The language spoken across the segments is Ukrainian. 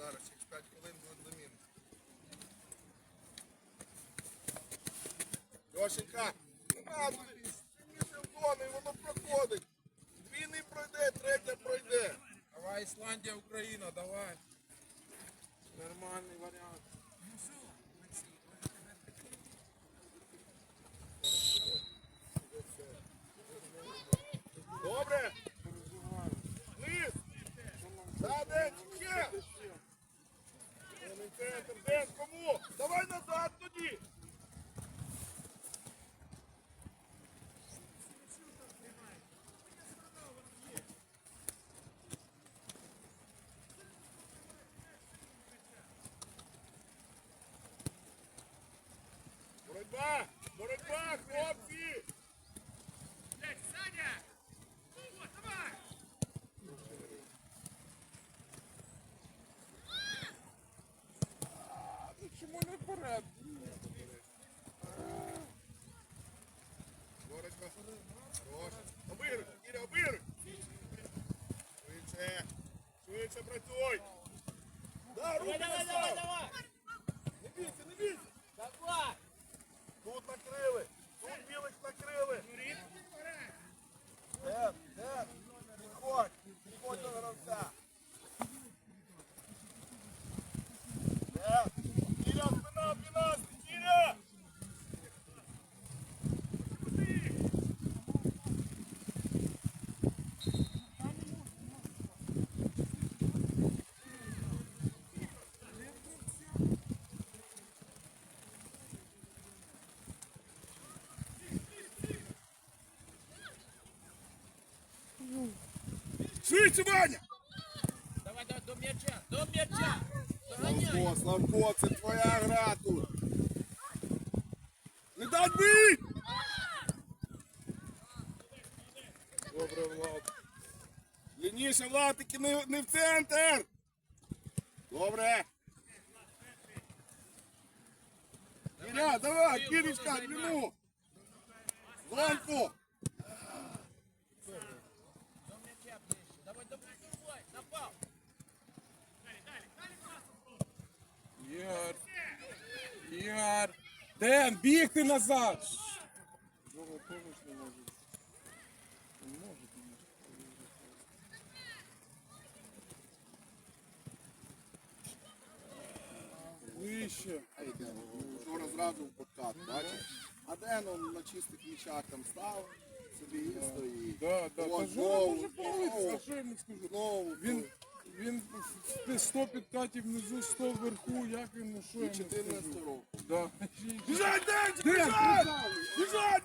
зараз, через 5 хвилин буде замін. Льошенька, сильніше в зону, воно проходить. Дві не пройде, третя пройде. Давай, Ісландія, Україна, давай. Нормальний варіант. Добре. Вниз. Да, Ден, ще. Повний центр. Ден, кому? Давай назад тоді. Боротьба! Боротьба, хлопці! Ну, Чому не вперед? Борочка. Хорош. Обігруй, Кіря, обігруй. Швидше. Швидше. Да, руки Давай, давай, давай! Не бійся, не бійся. Давай! Тут накрили. Тут білих накрили. Ден, Ден, підходь. Підходь до гравця. Ден. Кіря, спина, спина, Кіря. Швидше, Ваня. Давай, давай, до м'яча! До м'яча! Славко, Славко, це твоя гра тут. Не дай бить! Добре, Влад. Лініше, Влад, тільки не, не в центр. Добре. Ілля, давай, Кірочка, длину. Ваньку. До м'яча ближче! Давай, давай, давай! Напав! Ігор. Ігор. Ден, бігти назад. Жога теж не може. Не може. Вище. Вчора зразу в подкат, бачиш? А де он на чистих мічах там став, собі і стоїть. Да, да, та знову, знову? Знову. Він, він в 100 підкатів внизу, 100 вверху, як йому, що І йому 14 років. Да. Біжать, Денчик! Біжать, біжать!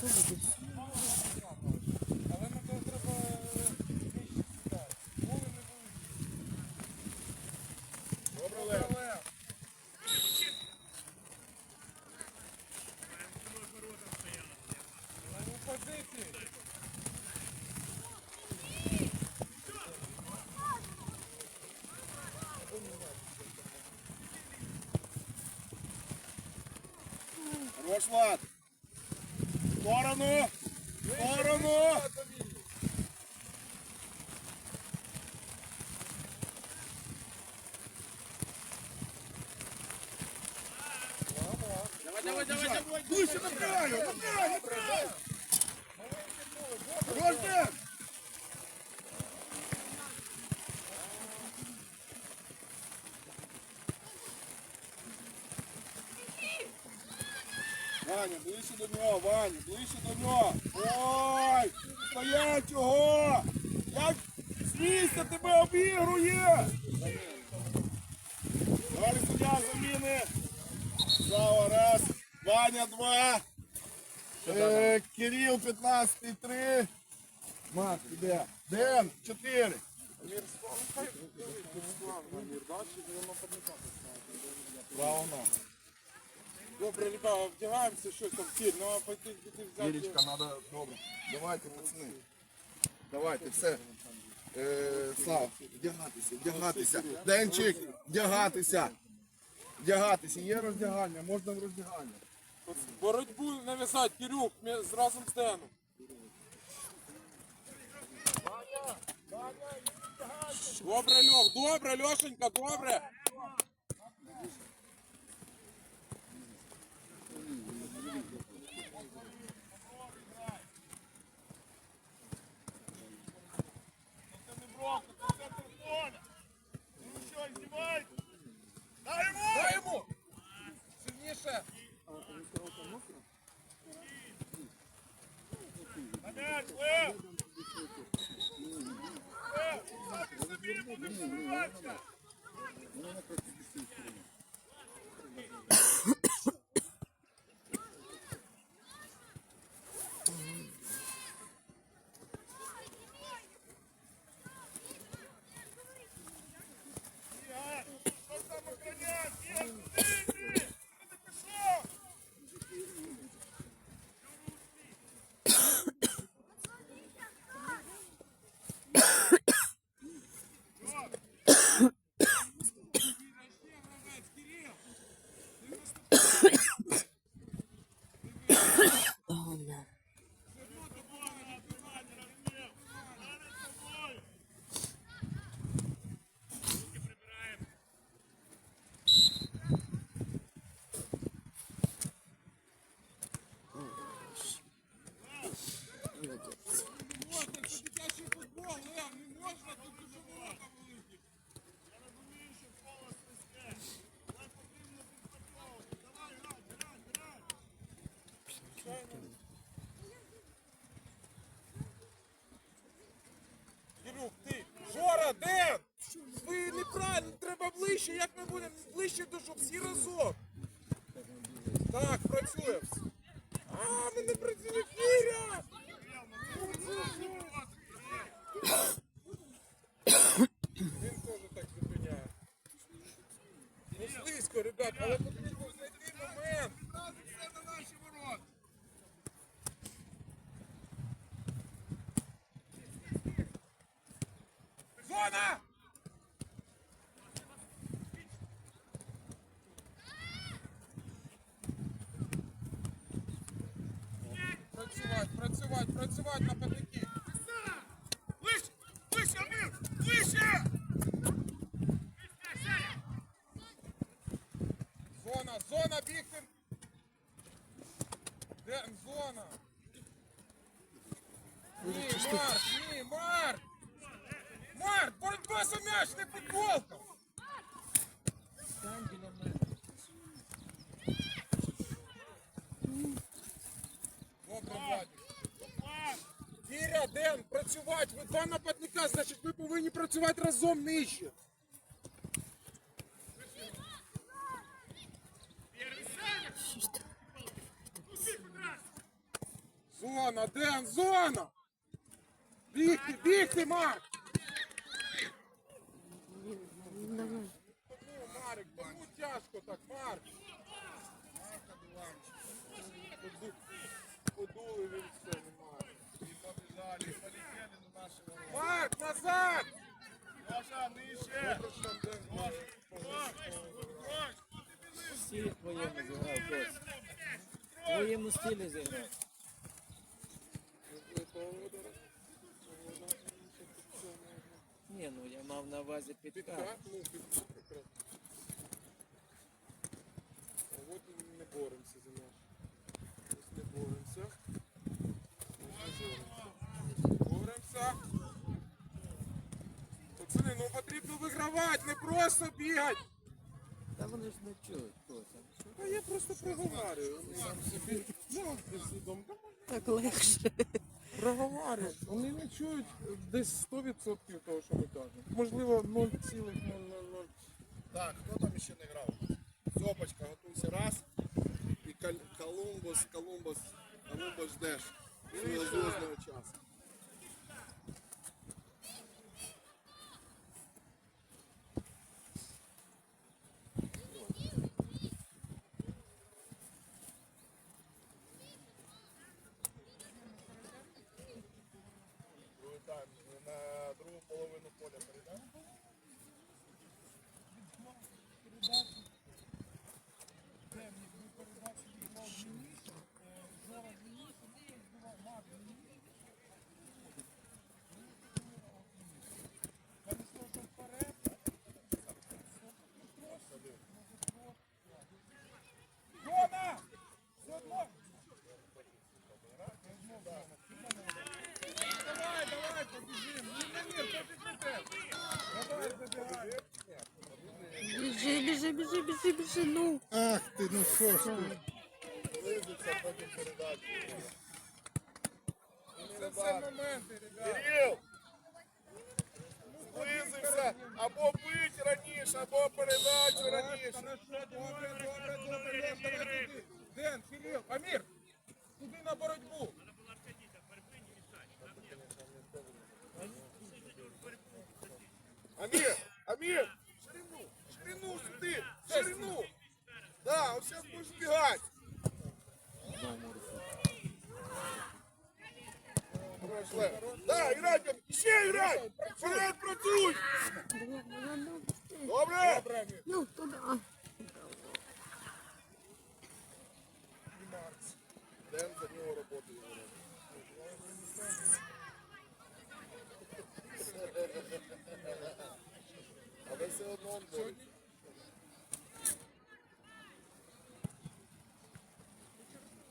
Але на то треба вище сідати. Мови не буде. добре, Лев. Сторону! В Сторону! Давай, давай, давай, давай! Ближче до краю! До краю! До краю! Хорош, Ден! Ближче до нього, Ваню, ближче до нього. Ой! Стоять чого? Як місця тебе обігрує! Далі суддя заміни. Сава раз, Ваня два. Е, Кирил 15 3. Марк, іде. Ден 4. Правильно. Добре, ребята, вдягаємося, щось там сіль, ну а пойти піти взяти. Вірічка, треба добре. Давайте, пацани. Давайте, все. Е, Слав, вдягатися, вдягатися. Денчик, вдягатися. Вдягатися. Є роздягання, можна в роздягання. Боротьбу нав'язати, Кирюк, ми з разом з Деном. Добре, Льох, добре, Льошенька, добре. Сильніше! Можна, це дитячий футбол, Лев, не можна тут дуже ворота великі. Кирюк, ти, Жора, Ден! Ви неправильно, треба ближче, як ми будемо ближче до щоб всі разом. Так, працює. А, ми не працює, Кіря! Він теж так зупиняє. Ну слизько, ребят, але потрібно знайти момент. Зона! Працювати, працювати, на патики. Вище! Вище, Амір! Вище! Зона, зона, бігти! Де зона? Ні, Марк, ні, Марк! Марк, боротьба за м'яч, не футболка! Добре, Владик. Кіря, Ден, працювати. Ви два нападника, значить ви повинні працювати разом нижче. Зона, Ден, зона! Бігти, бігти, Марк! Тому, Марик, тому тяжко так, Марк! Поду- Подули він все, Марк. Марк, назад! Стилі твоєму зіграв, Кось. Твоєму стилі зіграв. Ні, ну я мав на увазі підкат. А от і не боремося за наш. Ось не боремося. Ось не боремося. Боремося. Вигравати, не просто бігати. Та вони ж не чують. хто це. Та я просто собі ну, Так легше. Проговорюють. Вони не чують десь 100% того, що ми кажемо. Можливо, 0,000. Так, хто там ще не грав? Зопочка, готуйся раз. І Колумбус, Колумбус, Колумбус ждеш. Свого зв'язного часу. Тайм. На другу половину поля перейдемо. Біжи, біжи, біжи, біжи, біжи, ну. Ах ти, ну що ж ти? Близиться потім передачу. Це все моменти, ребята. Кирил! Зблизився! Або бить раніше, або передачу раніше. Хорошо, добре, добре, добре. Ден, Філіп, Амір, туди на боротьбу. Амір! Амір! Ширину! Ширину сюди! Ширину! Да, он сейчас будешь бегать! Да, играй, еще играй! Вперед працюй! Добре? Ну, туди. Ден за нього роботу Але все одно он бореться.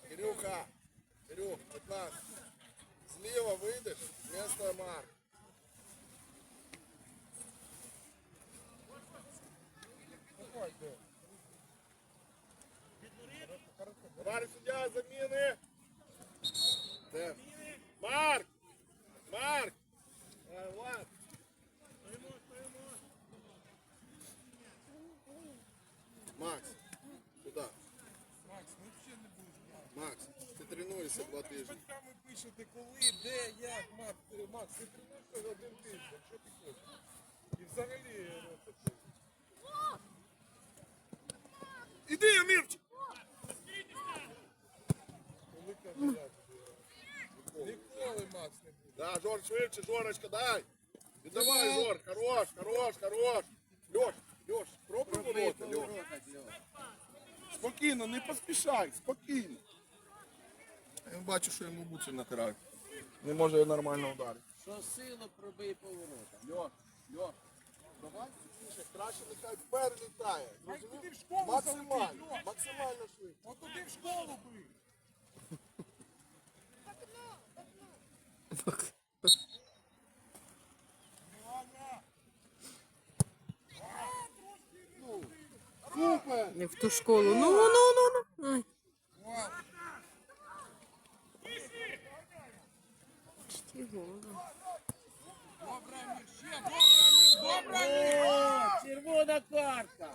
Кирюха, Кирюх, 15. Зліва вийдеш, вместо Марк. Товарищ суддя, заміни. Де? Марк! Марк! Макс, сюди. Макс, ну взагалі не будеш. Макс, ти тренуєшся два тижні. Батьками пишете, коли, де, як, Макс, ти- Макс, ти тренуєшся один тиждень, що ти хочеш? І взагалі, ну, це ти. Іди, Амірчик! Велика задача. Ніколи Макс не буде. Да, Жор, швидше, Жорочка, дай! Віддавай, Жор, хорош, хорош, хорош! Льош, Льош, пробуй ворота, Льош. Спокійно, не поспішай, спокійно. Я бачу, що йому буці нахирають. Не може нормально ударити. Що силу пробий поворота. Льош, Льош, давай тише, краще нехай перелітає. Хай туди в школу Максимально, залетить, Льош. максимально швидко. От туди в школу бий. Супер! Не в ту школу. Ну, ну, ну, ну. Ай. Почти голову. Добре, Амір, ще, добре, Амір, добре, Амір. О, червона картка.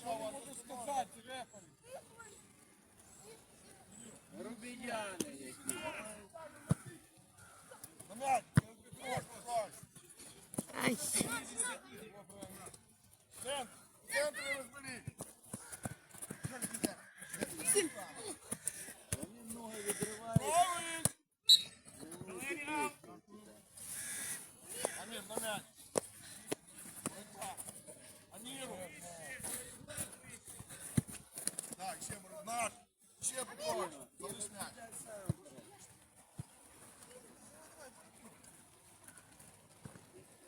Що я можу сказати, рефері? Рубіняни які. Нам'як, Льош, давай. Ай. Центр, центр розберіть. Вони ноги відривають. Амір, на м'яч. Аміру. Так, ще Борис, наш. Ще Петрович. Борис м'яч.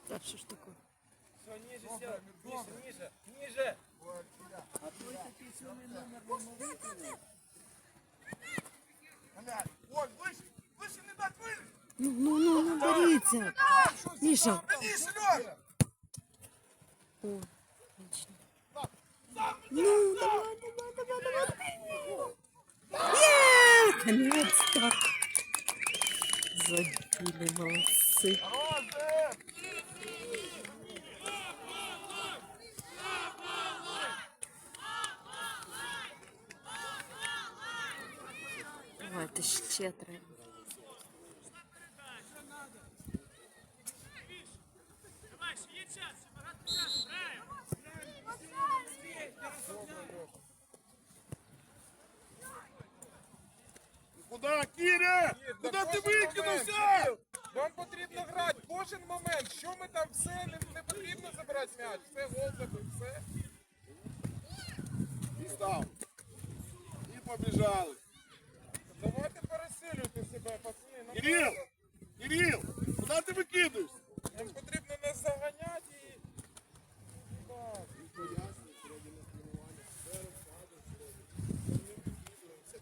Та що ж таке? Все, ніже сядь. Ніже, ніже, ніже. А той такий сьомий номер не викинув. На м'яч. Ой, ближче, ближче не дать вилізти. Ну, ну, ну, ну, боріться. Міша. Мені, Сережа! О, отлично. Ну, давай, давай, давай, давай. Наконец-то. Забили, молодцы. Хорош, это Давайте ще треба. Давай, ще є час, ще багато часу, граємо. Куда, Кіря? Куди ти викинувся? Вам потрібно грати кожен момент. Що ми там все не, не потрібно забирати м'яч. Все голзаби, все. І став. І побіжали. Давайте пересилюйте себе, пацани. Кирил! Кирил! Куди ти викидаєшся? Нам потрібно нас заганяти і. Так.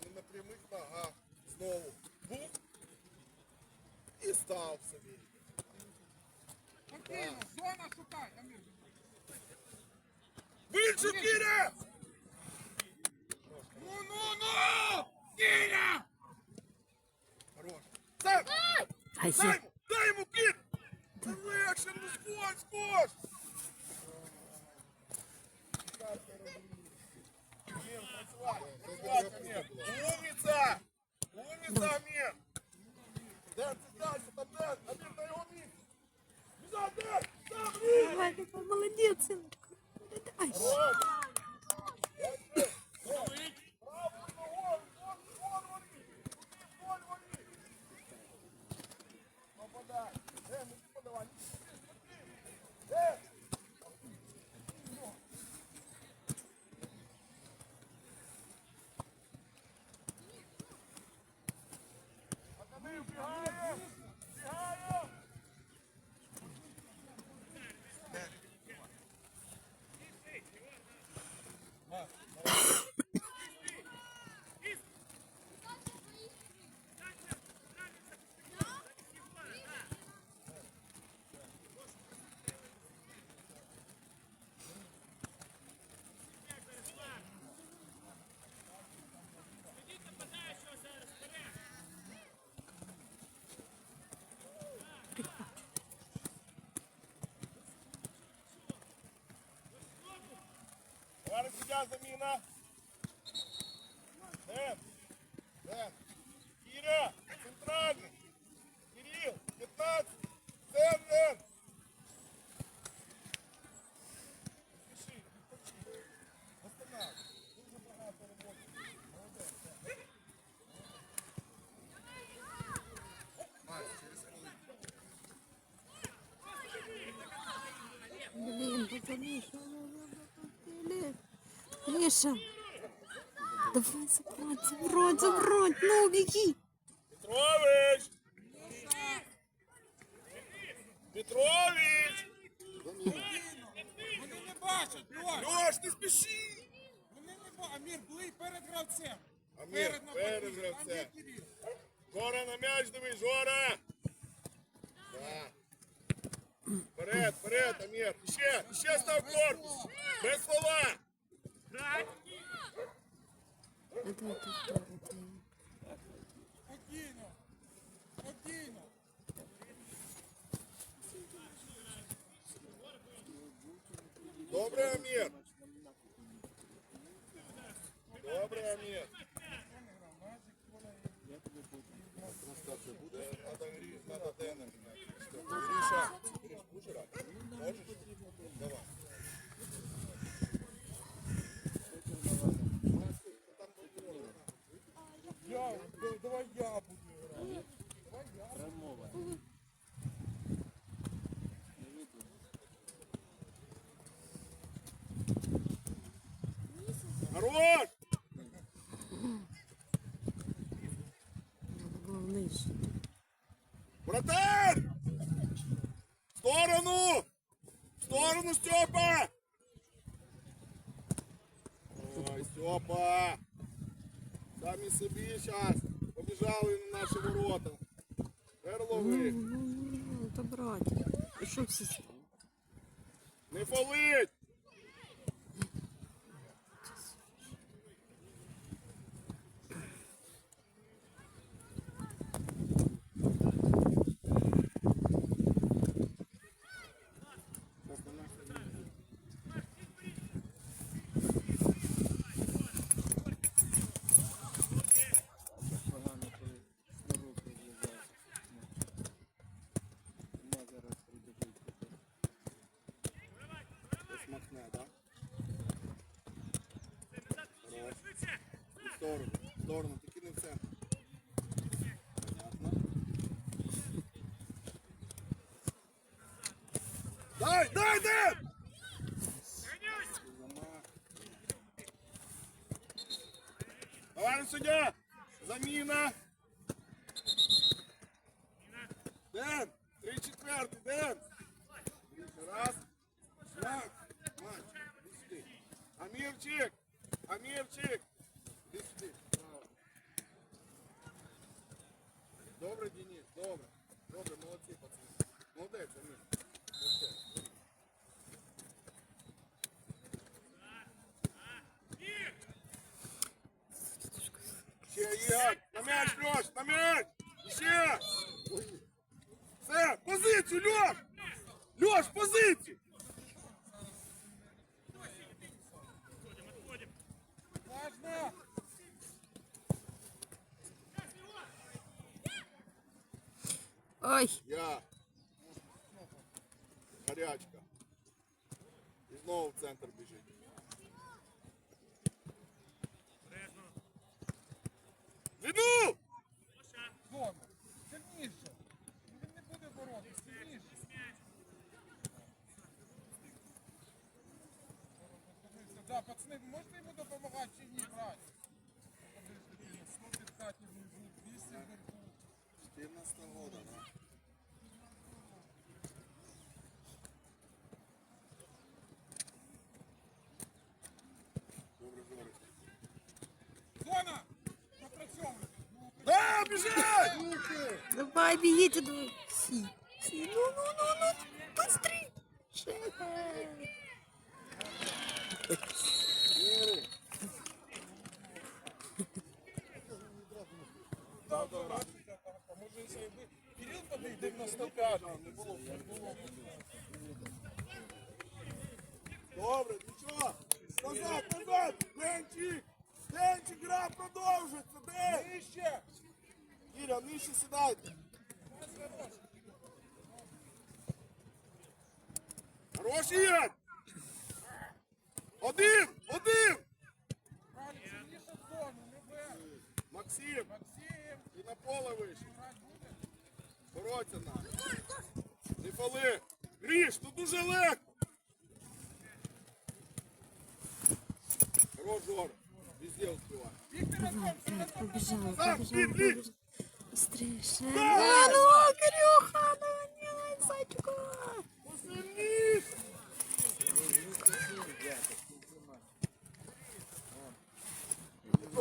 Не на прямих ногах. Знову. Бух. І став собі. Спокійно, зона шукай, Амір. Більше, Кіря! Ну, ну, ну! Кіря! Хорош. Сам! Ай, Дай йому! Дай йому, Кір! Легше, ну скоч, скоч! Амір, працювати, працювати, Амір! Умніця! Умніця, Амір! Ден, цікався, там Ден! Амір, на його місці! Біжать, Ден! Там, Амір! Давай, давай, молодец, сыночка. Ай, Зараз суддя заміна. Ден, Ден. Кіря, центральний. Кирил, 15. Ден, Ден. Спіши, відпочинь. Останавливай. Дуже багато роботи. Молодець. Ден. блин, пацаны, что Блин. Миша. Давай забрать, забрать, забрать. Ну, беги. Петрович! Петрович! Вони не бачать, Льош. Льош, не спіши! Вони не бачать. Амір, були перед гравцем. Амір, нападником. перед гравцем. Жора на м'яч дивись, Жора! Да. Вперед, вперед, Амір! Ще, ще став корпус! Без слова! Это, это, это, это. Спокійно. Спокійно. Добре, Амір! Добре, Амір! Надо грі- надо Дена міняти. Гріша, будеш грати? Можеш? Давай. Что Братан! В сторону! В сторону, Степа! Ой, Степа! Самі собі зараз. Побіжали. на наші ворота. Горловий. Ну, ну, ну, та братик. І що всі Не фолить! Погано, коли на руку зв'язався. Нема зараз прибіжить. Смахне, да? Хорош. В сторону, в сторону, тільки не в центр. Понятно. Дай, дай, дай! Давай, Товарищ судья! Заміна! Ден! Три четвертий, Ден! Раз. Так, Мать, іди сюди. Амірчик! Амірчик! Іди сюди. Право. Добре, Денис, добре. Добре, молодці, пацани. Молодець, Амір. Молодець. Ще, Ігор! На м'яч, ви можете йому допомагати чи ні, брат? Подивися, 150 внизу, 200 вверху. 14 года, да? Добре, Жорик. Зона! Напрацьовуйте! Ну, Да, біжать! Давай, бігіть до всі. Всі. Ну, ну, ну, ну, быстрей. Ще. Один! Один! Правильно, сильніше в зону, не вверх. Максим, Максим, ти на поле вийшов. грати буде? Бороться нам. Не фали. Гріш, тут дуже легко. Хорош, Жора. Везде успівай. Бігти разом, все разом. Побіжали, Сам, побіжали, бій, бій. побіжали. Быстріше. А, ну, Кирюха, давай, зайчику.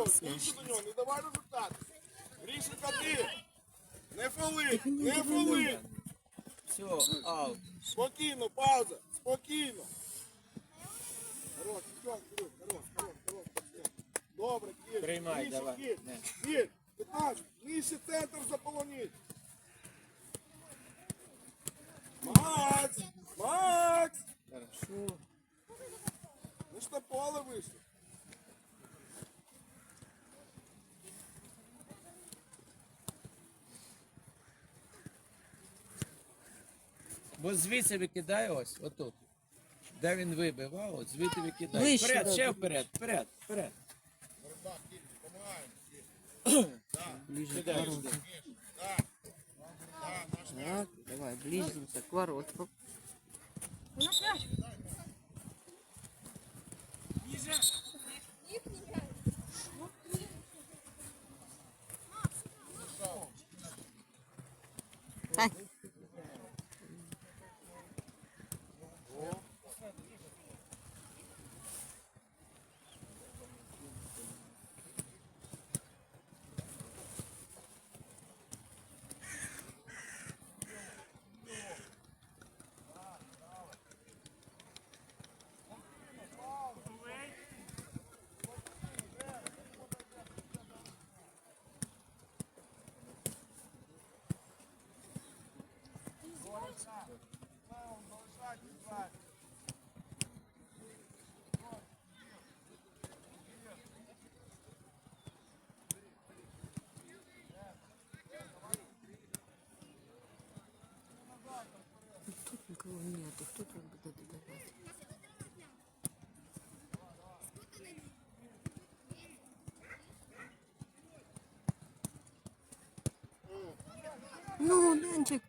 Більше до нього, не давай результат. Грішенька, ти. Не фали, не фали. Все, аут. Спокійно, пауза, спокійно. Хорош. Добре, Кир. Приймай, давай. 15, нижче центр заполоніть. Макс, Макс. Хорошо. Ну що поле вийшло. Бо звідси викидає ось, отут. Де він вибивав, от звідти викидає. Ближче, Вперед, ще вперед, вперед, вперед. Ближе к воротам. Так, давай, ближимся к воротам. Ай. Тут никого нету, кто тут будет добивать? Ну, Данчик,